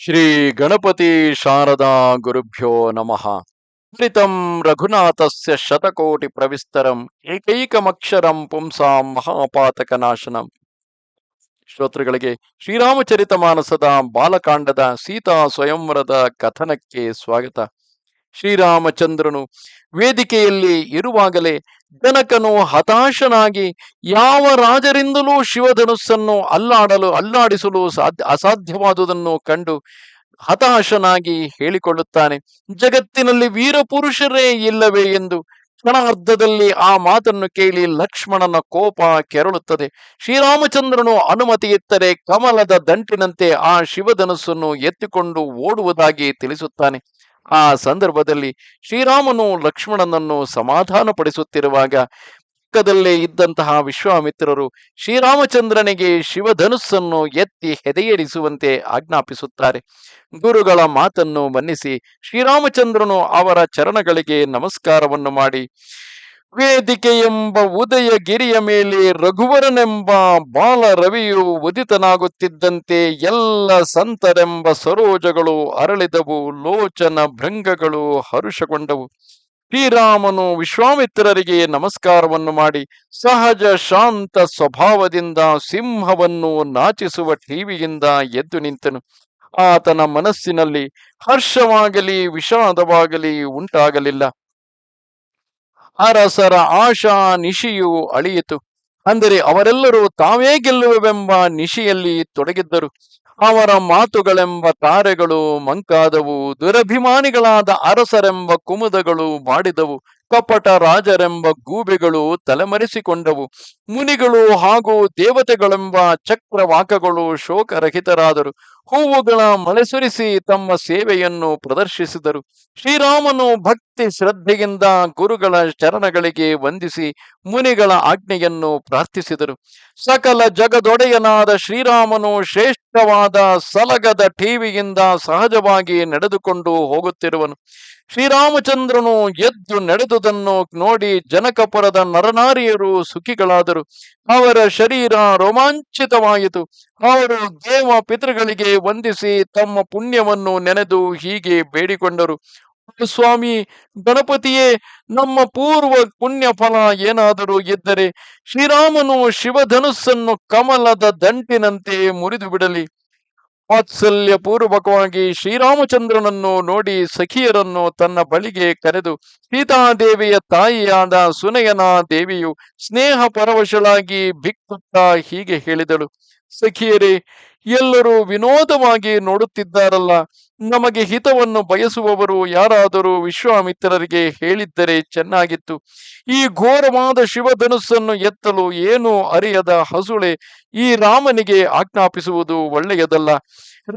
ಶ್ರೀ ಗಣಪತಿ ಶಾರದಾ ಗುರುಭ್ಯೋ ನಮಃ. ತ್ರಿತಂ ರಘುನಾಥಸ್ಯ ಶತಕೋಟಿ ಪ್ರವಿಸ್ತರಂ ಏಕೈಕಮಕ್ಷರಂ ಪುಂಸಾಂ ಮಹಾಪಾತಕ ನಾಶನಂ ಶ್ರೋತೃಗಳಿಗೆ, ಶ್ರೀರಾಮಚರಿತ ಮಾನಸದ ಬಾಲಕಾಂಡದ ಸೀತಾ ಸ್ವಯಂವರದ ಕಥನಕ್ಕೆ ಸ್ವಾಗತ. ಶ್ರೀರಾಮಚಂದ್ರನು ವೇದಿಕೆಯಲ್ಲಿ ಇರುವಾಗಲೇ ಜನಕನು ಹತಾಶನಾಗಿ ಯಾವ ರಾಜರಿಂದಲೂ ಶಿವಧನುಸ್ಸನ್ನು ಅಲ್ಲಾಡಲು, ಅಲ್ಲಾಡಿಸಲು ಸಾಧ್ಯ, ಅಸಾಧ್ಯವಾದುದನ್ನು ಕಂಡು ಹತಾಶನಾಗಿ ಹೇಳಿಕೊಳ್ಳುತ್ತಾನೆ. ಜಗತ್ತಿನಲ್ಲಿ ವೀರಪುರುಷರೇ ಇಲ್ಲವೇ ಎಂದು ಕ್ಷಣಾರ್ಧದಲ್ಲಿ ಆ ಮಾತನ್ನು ಕೇಳಿ ಲಕ್ಷ್ಮಣನ ಕೋಪ ಕೆರಳುತ್ತದೆ. ಶ್ರೀರಾಮಚಂದ್ರನು ಅನುಮತಿ ಎತ್ತರೆ ಕಮಲದ ದಂಟಿನಂತೆ ಆ ಶಿವಧನುಸ್ಸನ್ನು ಎತ್ತಿಕೊಂಡು ಓಡುವುದಾಗಿ ತಿಳಿಸುತ್ತಾನೆ. ಆ ಸಂದರ್ಭದಲ್ಲಿ ಶ್ರೀರಾಮನು ಲಕ್ಷ್ಮಣನನ್ನು ಸಮಾಧಾನಪಡಿಸುತ್ತಿರುವಾಗ ಪಕ್ಕದಲ್ಲೇ ಇದ್ದಂತಹ ವಿಶ್ವಾಮಿತ್ರರು ಶ್ರೀರಾಮಚಂದ್ರನಿಗೆ ಶಿವಧನುಸ್ಸನ್ನು ಎತ್ತಿ ಹೆದೆಯೇರಿಸುವಂತೆ ಆಜ್ಞಾಪಿಸುತ್ತಾರೆ. ಗುರುಗಳ ಮಾತನ್ನು ಮನ್ನಿಸಿ ಶ್ರೀರಾಮಚಂದ್ರನು ಅವರ ಚರಣಗಳಿಗೆ ನಮಸ್ಕಾರವನ್ನು ಮಾಡಿ ವೇದಿಕೆ ಎಂಬ ಉದಯ ಗಿರಿಯ ಮೇಲೆ ರಘುವರನೆಂಬ ಬಾಲ ರವಿಯು ಉದಿತನಾಗುತ್ತಿದ್ದಂತೆ ಎಲ್ಲ ಸಂತರೆಂಬ ಸರೋಜಗಳು ಅರಳಿದವು, ಲೋಚನ ಭೃಂಗಗಳು ಹರುಷಗೊಂಡವು. ಶ್ರೀರಾಮನು ವಿಶ್ವಾಮಿತ್ರರಿಗೆ ನಮಸ್ಕಾರವನ್ನು ಮಾಡಿ, ಸಹಜ ಶಾಂತ ಸ್ವಭಾವದಿಂದ ಸಿಂಹವನ್ನು ನಾಚಿಸುವ ಟಿವಿಯಿಂದ ಎದ್ದು ನಿಂತನು. ಆತನ ಮನಸ್ಸಿನಲ್ಲಿ ಹರ್ಷವಾಗಲಿ, ವಿಷಾದವಾಗಲಿ ಉಂಟಾಗಲಿಲ್ಲ. ಅರಸರ ಆಶಾ ನಿಶಿಯು ಅಳಿಯಿತು. ಅಂದರೆ ಅವರೆಲ್ಲರೂ ತಾವೇ ಗೆಲ್ಲುವೆಂಬ ನಿಶಿಯಲ್ಲಿ ತೊಡಗಿದ್ದರು. ಅವರ ಮಾತುಗಳೆಂಬ ತಾರೆಗಳು ಮಂಕಾದವು, ದುರಭಿಮಾನಿಗಳಾದ ಅರಸರೆಂಬ ಕುಮುದಗಳು ಬಾಡಿದವು ಕಪಟ ರಾಜರೆಂಬ ಗೂಬೆಗಳು ತಲೆಮರೆಸಿಕೊಂಡವು, ಮುನಿಗಳು ಹಾಗೂ ದೇವತೆಗಳೆಂಬ ಚಕ್ರವಾಕಗಳು ಶೋಕರಹಿತರಾದರು. ಹೂವುಗಳ ಮಳೆ ಸುರಿಸಿ ತಮ್ಮ ಸೇವೆಯನ್ನು ಪ್ರದರ್ಶಿಸಿದರು. ಶ್ರೀರಾಮನು ಭಕ್ತಿ ಶ್ರದ್ಧೆಯಿಂದ ಗುರುಗಳ ಶರಣಗಳಿಗೆ ವಂದಿಸಿ ಮುನಿಗಳ ಆಜ್ಞೆಯನ್ನು ಪ್ರಾರ್ಥಿಸಿದರು. ಸಕಲ ಜಗದೊಡೆಯನಾದ ಶ್ರೀರಾಮನು ಶ್ರೇಷ್ಠವಾದ ಸಲಗದ ಟಿವಿಯಿಂದ ಸಹಜವಾಗಿ ನಡೆದುಕೊಂಡು ಹೋಗುತ್ತಿರುವನು. ಶ್ರೀರಾಮಚಂದ್ರನು ಎದ್ದು ನಡೆದುದನ್ನು ನೋಡಿ ಜನಕಪುರದ ನರನಾರಿಯರು ಸುಖಿಗಳಾದರು. ಅವರ ಶರೀರ ರೋಮಾಂಚಿತವಾಯಿತು. ಅವರು ದೇವ ಪಿತೃಗಳಿಗೆ ವಂದಿಸಿ ತಮ್ಮ ಪುಣ್ಯವನ್ನು ನೆನೆದು ಹೀಗೆ ಬೇಡಿಕೊಂಡರು. ಸ್ವಾಮಿ, ಗಣಪತಿಯೇ, ನಮ್ಮ ಪೂರ್ವ ಪುಣ್ಯ ಫಲ ಏನಾದರೂ ಇದ್ದರೆ ಶ್ರೀರಾಮನು ಶಿವಧನುಸ್ಸನ್ನು ಕಮಲದ ದಂಟಿನಂತೆ ಮುರಿದು ಬಿಡಲಿ. ವಾತ್ಸಲ್ಯ ಪೂರ್ವಕವಾಗಿ ಶ್ರೀರಾಮಚಂದ್ರನನ್ನು ನೋಡಿ ಸಖಿಯರನ್ನು ತನ್ನ ಬಳಿಗೆ ಕರೆದು, ಸೀತಾದೇವಿಯ ತಾಯಿಯಾದ ಸುನಯನ ದೇವಿಯು ಸ್ನೇಹ ಪರವಶಳಾಗಿ ಬಿಕ್ಕುತ್ತಾ ಹೀಗೆ ಹೇಳಿದಳು. ಸಖಿಯರೇ ಎಲ್ಲರೂ ವಿನೋದವಾಗಿ ನೋಡುತ್ತಿದ್ದಾರಲ್ಲ. ನಮಗೆ ಹಿತವನ್ನು ಬಯಸುವವರು ಯಾರಾದರೂ ವಿಶ್ವಾಮಿತ್ರರಿಗೆ ಹೇಳಿದ್ದರೆ ಚೆನ್ನಾಗಿತ್ತು. ಈ ಘೋರವಾದ ಶಿವಧನುಸ್ಸನ್ನು ಎತ್ತಲು ಏನು ಅರಿಯದ ಹಸುಳೆ ಈ ರಾಮನಿಗೆ ಆಜ್ಞಾಪಿಸುವುದು ಒಳ್ಳೆಯದಲ್ಲ.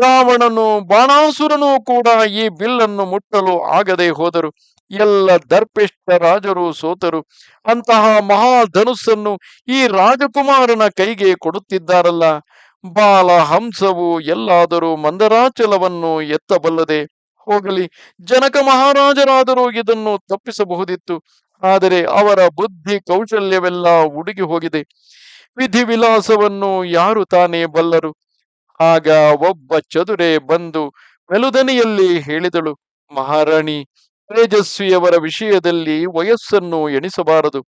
ರಾವಣನು ಬಾಣಾಸುರನೂ ಕೂಡ ಈ ಬಿಲ್ಲನ್ನು ಮುಟ್ಟಲು ಆಗದೆ ಹೋದರು. ಎಲ್ಲ ದರ್ಪಿಷ್ಟ ರಾಜರು ಸೋತರು. ಅಂತಹ ಮಹಾಧನುಸ್ಸನ್ನು ಈ ರಾಜಕುಮಾರನ ಕೈಗೆ ಕೊಡುತ್ತಿದ್ದಾರಲ್ಲ. ಬಾಲ, ಹಂಸವು ಎಲ್ಲಾದರೂ ಮಂದರಾಚಲವನ್ನು ಎತ್ತಬಲ್ಲದೆ ಹೋಗಲಿ. ಜನಕ ಮಹಾರಾಜರಾದರೂ ಇದನ್ನು ತಪ್ಪಿಸಬಹುದಿತ್ತು. ಆದರೆ ಅವರ ಬುದ್ಧಿ ಕೌಶಲ್ಯವೆಲ್ಲ ಉಡುಗಿ ಹೋಗಿದೆ. ವಿಧಿವಿಲಾಸವನ್ನು ಯಾರು ತಾನೇ ಬಲ್ಲರು? ಆಗ ಒಬ್ಬ ಚದುರೆ ಬಂದು ಮೆಲುದನಿಯಲ್ಲಿ ಹೇಳಿದಳು, ಮಹಾರಾಣಿ ತೇಜಸ್ವಿಯವರ ವಿಷಯದಲ್ಲಿ ವಯಸ್ಸನ್ನು ಎಣಿಸಬಾರದು.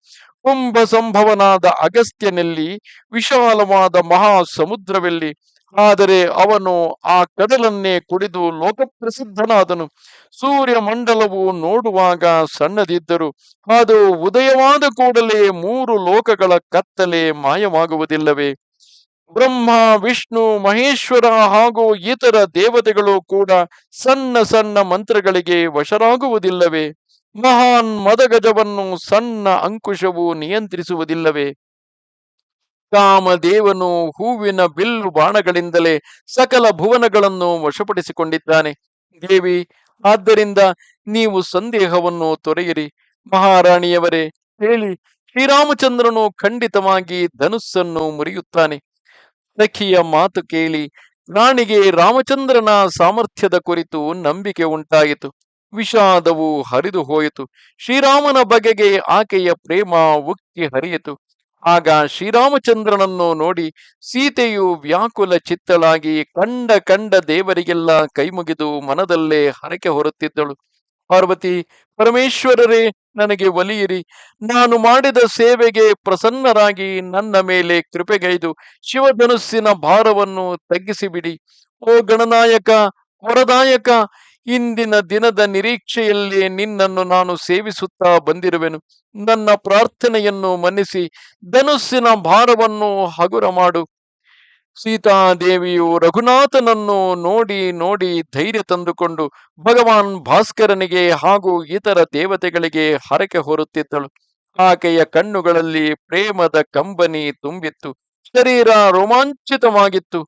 ಕುಂಭ ಸಂಭವನಾದ ಅಗಸ್ತ್ಯನಲ್ಲಿ ವಿಶಾಲವಾದ ಮಹಾ ಸಮುದ್ರವೆಲ್ಲಿ ಆದರೆ ಅವನು ಆ ಕಡಲನ್ನೇ ಕುಡಿದು ಲೋಕಪ್ರಸಿದ್ಧನಾದನು. ಸೂರ್ಯ ಮಂಡಲವು ನೋಡುವಾಗ ಸಣ್ಣದಿದ್ದರು. ಅದು ಉದಯವಾದ ಕೂಡಲೇ ಮೂರು ಲೋಕಗಳ ಕತ್ತಲೆ ಮಾಯವಾಗುವುದಿಲ್ಲವೇ? ಬ್ರಹ್ಮ, ವಿಷ್ಣು, ಮಹೇಶ್ವರ ಹಾಗೂ ಇತರ ದೇವತೆಗಳು ಕೂಡ ಸಣ್ಣ ಸಣ್ಣ ಮಂತ್ರಗಳಿಗೆ ವಶರಾಗುವುದಿಲ್ಲವೇ? ಮಹಾನ್ ಮದಗಜವನ್ನು ಸಣ್ಣ ಅಂಕುಶವು ನಿಯಂತ್ರಿಸುವುದಿಲ್ಲವೇ? ಕಾಮದೇವನು ಹೂವಿನ ಬಿಲ್ಲು ಬಾಣಗಳಿಂದಲೇ ಸಕಲ ಭುವನಗಳನ್ನು ವಶಪಡಿಸಿಕೊಂಡಿದ್ದಾನೆ. ದೇವಿ, ಆದ್ದರಿಂದ ನೀವು ಸಂದೇಹವನ್ನು ತೊರೆಯಿರಿ. ಮಹಾರಾಣಿಯವರೇ, ಹೇಳಿ, ಶ್ರೀರಾಮಚಂದ್ರನು ಖಂಡಿತವಾಗಿ ಧನುಸ್ಸನ್ನು ಮುರಿಯುತ್ತಾನೆ. ಸಖಿಯ ಮಾತು ಕೇಳಿ ರಾಣಿಗೆ ರಾಮಚಂದ್ರನ ಸಾಮರ್ಥ್ಯದ ಕುರಿತು ನಂಬಿಕೆ ಉಂಟಾಯಿತು. ವಿಷಾದವು ಹರಿದು ಹೋಯಿತು. ಶ್ರೀರಾಮನ ಬಗೆಗೆ ಆಕೆಯ ಪ್ರೇಮ ಉಕ್ಕಿ ಹರಿಯಿತು. ಆಗ ಶ್ರೀರಾಮಚಂದ್ರನನ್ನು ನೋಡಿ ಸೀತೆಯು ವ್ಯಾಕುಲ ಚಿತ್ತಳಾಗಿ ಕಂಡ ಕಂಡ ದೇವರಿಗೆಲ್ಲ ಕೈಮುಗಿದು ಮನದಲ್ಲೇ ಹರಕೆ ಹೊರುತ್ತಿದ್ದಳು. ಪಾರ್ವತಿ ಪರಮೇಶ್ವರರೇ, ನನಗೆ ಒಲಿಯಿರಿ. ನಾನು ಮಾಡಿದ ಸೇವೆಗೆ ಪ್ರಸನ್ನರಾಗಿ ನನ್ನ ಮೇಲೆ ಕೃಪೆಗೈದು ಶಿವಧನುಸ್ಸಿನ ಭಾರವನ್ನು ತಗ್ಗಿಸಿಬಿಡಿ. ಓ ಗಣನಾಯಕ, ವರದಾಯಕ, ಇಂದಿನ ದಿನದ ನಿರೀಕ್ಷೆಯಲ್ಲಿ ನಿನ್ನನ್ನು ನಾನು ಸೇವಿಸುತ್ತಾ ಬಂದಿರುವೆನು. ನನ್ನ ಪ್ರಾರ್ಥನೆಯನ್ನು ಮನ್ನಿಸಿ, ಧನುಸ್ಸಿನ ಭಾರವನ್ನು ಹಗುರ ಮಾಡು. ಸೀತಾದೇವಿಯು ರಘುನಾಥನನ್ನು ನೋಡಿ ನೋಡಿ ಧೈರ್ಯ ತಂದುಕೊಂಡು ಭಗವಾನ್ ಭಾಸ್ಕರನಿಗೆ ಹಾಗೂ ಇತರ ದೇವತೆಗಳಿಗೆ ಹರಕೆ ಹೊರುತ್ತಿದ್ದಳು. ಆಕೆಯ ಕಣ್ಣುಗಳಲ್ಲಿ ಪ್ರೇಮದ ಕಂಬನಿ ತುಂಬಿತ್ತು. ಶರೀರ ರೋಮಾಂಚಿತವಾಗಿತ್ತು.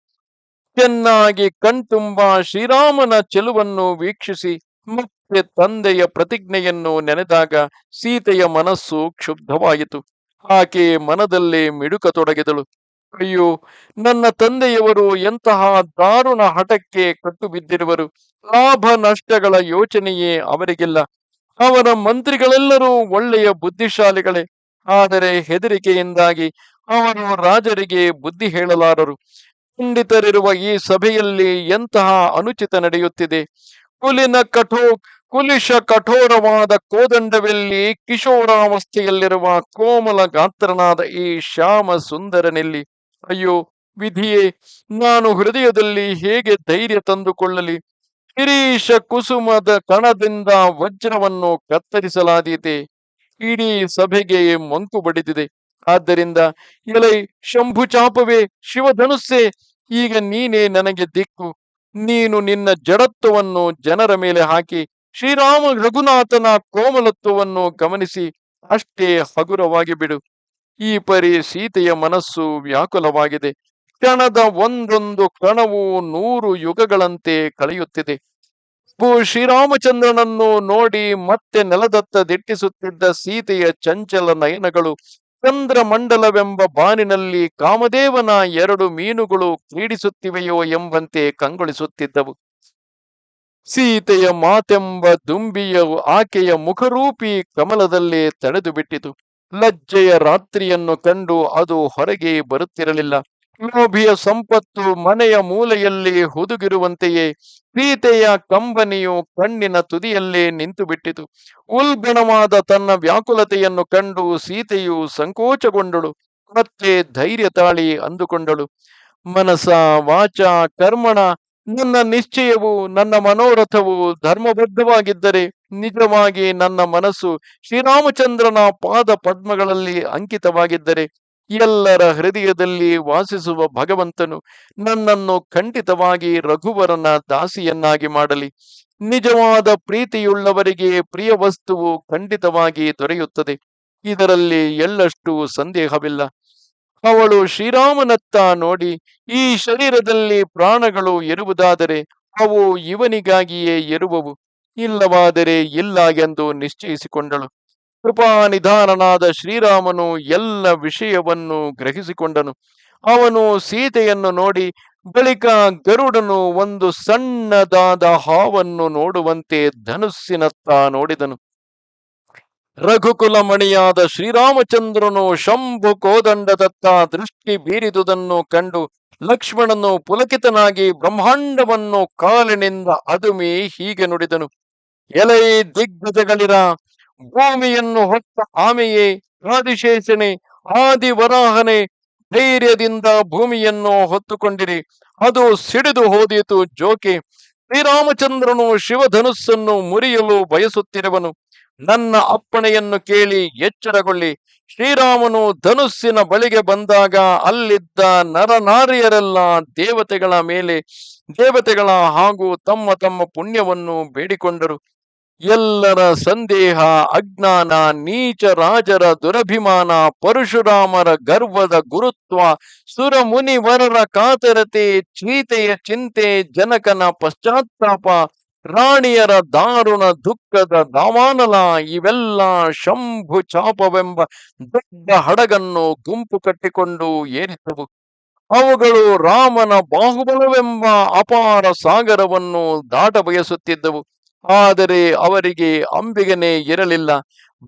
ಚೆನ್ನಾಗಿ ಕಣ್ತುಂಬ ಶ್ರೀರಾಮನ ಚೆಲುವನ್ನು ವೀಕ್ಷಿಸಿ ಮತ್ತೆ ತಂದೆಯ ಪ್ರತಿಜ್ಞೆಯನ್ನು ನೆನೆದಾಗ ಸೀತೆಯ ಮನಸ್ಸು ಕ್ಷುಬ್ಧವಾಯಿತು. ಆಕೆ ಮನದಲ್ಲೇ ಮಿಡುಕತೊಡಗಿದಳು. ಅಯ್ಯೋ, ನನ್ನ ತಂದೆಯವರು ಎಂತಹ ದಾರುಣ ಹಠಕ್ಕೆ ಕಟ್ಟು ಬಿದ್ದಿರುವರು ಲಾಭ ನಷ್ಟಗಳ ಯೋಚನೆಯೇ ಅವರಿಗಿಲ್ಲ. ಅವರ ಮಂತ್ರಿಗಳೆಲ್ಲರೂ ಒಳ್ಳೆಯ ಬುದ್ಧಿಶಾಲಿಗಳೇ. ಆದರೆ ಹೆದರಿಕೆಯಿಂದಾಗಿ ಅವರು ರಾಜರಿಗೆ ಬುದ್ಧಿ ಹೇಳಲಾರರು. ಖಂಡಿತರಿರುವ ಈ ಸಭೆಯಲ್ಲಿ ಎಂತಹ ಅನುಚಿತ ನಡೆಯುತ್ತಿದೆ. ಕುಲಿನ ಕಠೋ, ಕುಲಿಶ ಕಠೋರವಾದ ಕೋದಂಡವೆಲ್ಲಿ ಕಿಶೋರಾವಸ್ಥೆಯಲ್ಲಿರುವ ಕೋಮಲ ಗಾತ್ರನಾದ ಈ ಶ್ಯಾಮ ಸುಂದರನೆಲ್ಲಿ ಅಯ್ಯೋ, ವಿಧಿಯೇ, ನಾನು ಹೃದಯದಲ್ಲಿ ಹೇಗೆ ಧೈರ್ಯ ತಂದುಕೊಳ್ಳಲಿ? ಶಿರೀಶ ಕುಸುಮದ ಕಣದಿಂದ ವಜ್ರವನ್ನು ಕತ್ತರಿಸಲಾದೀತೆ. ಇಡೀ ಸಭೆಗೆ ಮಂಕು ಬಡಿದಿದೆ. ಆದ್ದರಿಂದ, ಎಲೈ ಶಂಭು ಚಾಪವೇ, ಶಿವಧನುಸ್ಸೆ, ಈಗ ನೀನೇ ನನಗೆ ದಿಕ್ಕು. ನೀನು ನಿನ್ನ ಜಡತ್ವವನ್ನು ಜನರ ಮೇಲೆ ಹಾಕಿ, ಶ್ರೀರಾಮ ರಘುನಾಥನ ಕೋಮಲತ್ವವನ್ನು ಗಮನಿಸಿ, ಅಷ್ಟೇ ಹಗುರವಾಗಿ ಬಿಡು ಈ ಪರಿ ಸೀತೆಯ ಮನಸ್ಸು ವ್ಯಾಕುಲವಾಗಿದೆ. ಕ್ಷಣದ ಒಂದೊಂದು ಕಣವು ನೂರು ಯುಗಗಳಂತೆ ಕಳೆಯುತ್ತಿದೆ. ಭೂ ಶ್ರೀರಾಮಚಂದ್ರನನ್ನು ನೋಡಿ ಮತ್ತೆ ನೆಲದತ್ತ ದಿಟ್ಟಿಸುತ್ತಿದ್ದ ಸೀತೆಯ ಚಂಚಲ ನಯನಗಳು ಚಂದ್ರಮಂಡಲವೆಂಬ ಬಾನಿನಲ್ಲಿ ಕಾಮದೇವನ ಎರಡು ಮೀನುಗಳು ಕ್ರೀಡಿಸುತ್ತಿವೆಯೋ ಎಂಬಂತೆ ಕಂಗೊಳಿಸುತ್ತಿದ್ದವು. ಸೀತೆಯ ಮಾತೆಂಬ ದುಂಬಿಯ ಆಕೆಯ ಮುಖರೂಪಿ ಕಮಲದಲ್ಲೇ ತಡೆದು ಬಿಟ್ಟಿತು ಲಜ್ಜೆಯ ರಾತ್ರಿಯನ್ನು ಕಂಡು ಅದು ಹೊರಗೆ ಬರುತ್ತಿರಲಿಲ್ಲ. ಲೋಭಿಯ ಸಂಪತ್ತು ಮನೆಯ ಮೂಲೆಯಲ್ಲಿ ಹುದುಗಿರುವಂತೆಯೇ ಸೀತೆಯ ಕಂಬನಿಯು ಕಣ್ಣಿನ ತುದಿಯಲ್ಲೇ ನಿಂತು ಬಿಟ್ಟಿತು ಉಲ್ಬಣವಾದ ತನ್ನ ವ್ಯಾಕುಲತೆಯನ್ನು ಕಂಡು ಸೀತೆಯು ಸಂಕೋಚಗೊಂಡಳು. ಮತ್ತೆ ಧೈರ್ಯ ತಾಳಿ ಅಂದುಕೊಂಡಳು. ಮನಸ, ವಾಚ, ಕರ್ಮಣ, ನನ್ನ ನಿಶ್ಚಯವು, ನನ್ನ ಮನೋರಥವು ಧರ್ಮಬದ್ಧವಾಗಿದ್ದರೆ ನಿಜವಾಗಿ ನನ್ನ ಮನಸ್ಸು ಶ್ರೀರಾಮಚಂದ್ರನ ಪಾದ ಪದ್ಮಗಳಲ್ಲಿ ಅಂಕಿತವಾಗಿದ್ದರೆ ಎಲ್ಲರ ಹೃದಯದಲ್ಲಿ ವಾಸಿಸುವ ಭಗವಂತನು ನನ್ನನ್ನು ಖಂಡಿತವಾಗಿ ರಘುವರನ ದಾಸಿಯನ್ನಾಗಿ ಮಾಡಲಿ. ನಿಜವಾದ ಪ್ರೀತಿಯುಳ್ಳವರಿಗೆ ಪ್ರಿಯ ವಸ್ತುವು ಖಂಡಿತವಾಗಿ ದೊರೆಯುತ್ತದೆ. ಇದರಲ್ಲಿ ಎಳ್ಳಷ್ಟು ಸಂದೇಹವಿಲ್ಲ. ಅವಳು ಶ್ರೀರಾಮನತ್ತ ನೋಡಿ ಈ ಶರೀರದಲ್ಲಿ ಪ್ರಾಣಗಳು ಇರುವುದಾದರೆ ಅವು ಇವನಿಗಾಗಿಯೇ ಎರುವವು. ಇಲ್ಲವಾದರೆ ಇಲ್ಲ ಎಂದು ನಿಶ್ಚಯಿಸಿಕೊಂಡಳು. ಕೃಪಾನಿಧಾನನಾದ ಶ್ರೀರಾಮನು ಎಲ್ಲ ವಿಷಯವನ್ನು ಗ್ರಹಿಸಿಕೊಂಡನು. ಅವನು ಸೀತೆಯನ್ನು ನೋಡಿ, ಬಳಿಕ ಗರುಡನು ಒಂದು ಸಣ್ಣದಾದ ಹಾವನ್ನು ನೋಡುವಂತೆ ಧನುಸ್ಸಿನತ್ತ ನೋಡಿದನು. ರಘುಕುಲ ಮಣಿಯಾದ ಶ್ರೀರಾಮಚಂದ್ರನು ಶಂಭು ಕೋದಂಡದತ್ತ ದೃಷ್ಟಿ ಬೀರಿದುದನ್ನು ಕಂಡು ಲಕ್ಷ್ಮಣನು ಪುಲಕಿತನಾಗಿ ಬ್ರಹ್ಮಾಂಡವನ್ನು ಕಾಲಿನಿಂದ ಅದುಮಿ ಹೀಗೆ ನುಡಿದನು. ಎಲೈ ದಿಗ್ಗಜಗಳಿರ ಭೂಮಿಯನ್ನು ಹೊತ್ತ ಆಮೆಯೇ ಆದಿಶೇಷಣೆ ಆದಿ ವರಾಹನೆ ಧೈರ್ಯದಿಂದ ಭೂಮಿಯನ್ನು ಹೊತ್ತುಕೊಂಡಿರಿ. ಅದು ಸಿಡಿದು ಹೋದೀತು ಜೋಕೆ. ಶ್ರೀರಾಮಚಂದ್ರನು ಶಿವಧನುಸ್ಸನ್ನು ಮುರಿಯಲು ಬಯಸುತ್ತಿರುವನು. ನನ್ನ ಅಪ್ಪಣೆಯನ್ನು ಕೇಳಿ ಎಚ್ಚರಗೊಳ್ಳಿ. ಶ್ರೀರಾಮನು ಧನುಸ್ಸಿನ ಬಳಿಗೆ ಬಂದಾಗ ಅಲ್ಲಿದ್ದ ನರನಾರಿಯರೆಲ್ಲ ದೇವತೆಗಳ ಮೇಲೆ, ದೇವತೆಗಳ ಹಾಗೂ ತಮ್ಮ ತಮ್ಮ ಪುಣ್ಯವನ್ನು ಬೇಡಿಕೊಂಡರು. ಎಲ್ಲರ ಸಂದೇಹ, ಅಜ್ಞಾನ, ನೀಚ ರಾಜರ ದುರಭಿಮಾನ, ಪರಶುರಾಮರ ಗರ್ವದ ಗುರುತ್ವ ಸುರ ಮುನಿವರರ ಕಾತರತೆ, ಚೀತೆಯ ಚಿಂತೆ, ಜನಕನ ಪಶ್ಚಾತ್ತಾಪ ರಾಣಿಯರ ದಾರುಣ ದುಃಖದ ದಾವಾನಲ, ಇವೆಲ್ಲ ಶಂಭು ಚಾಪವೆಂಬ ದೊಡ್ಡ ಹಡಗನ್ನು ಗುಂಪು ಕಟ್ಟಿಕೊಂಡು ಏರಿಸಬಹುದು ಅವುಗಳು ರಾಮನ ಬಾಹುಬಲವೆಂಬ ಅಪಾರ ಸಾಗರವನ್ನು ದಾಟ ಬಯಸುತ್ತಿದ್ದವು ಆದರೆ ಅವರಿಗೆ ಅಂಬಿಗನೇ ಇರಲಿಲ್ಲ.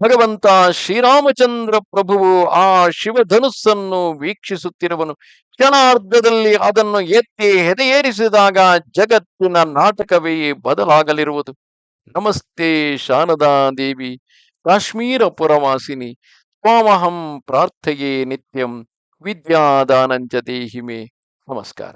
ಭಗವಂತ ಶ್ರೀರಾಮಚಂದ್ರ ಪ್ರಭುವು ಆ ಶಿವಧನುಸ್ಸನ್ನು ವೀಕ್ಷಿಸುತ್ತಿರುವನು. ಕ್ಷಣಾರ್ಧದಲ್ಲಿ ಅದನ್ನು ಎತ್ತಿ ಹೆದೆಯೇರಿಸಿದಾಗ ಜಗತ್ತಿನ ನಾಟಕವೇ ಬದಲಾಗಲಿರುವುದು. ನಮಸ್ತೆ ಶಾರದಾ ದೇವಿ, ಕಾಶ್ಮೀರ ಪುರವಾಸಿನಿ ಸ್ವಾಮಹಂ ಪ್ರಾರ್ಥೆಯೇ ನಿತ್ಯಂ, ವಿದ್ಯಾದಾನಂಜ ದೇಹಿಮೆ. ನಮಸ್ಕಾರ.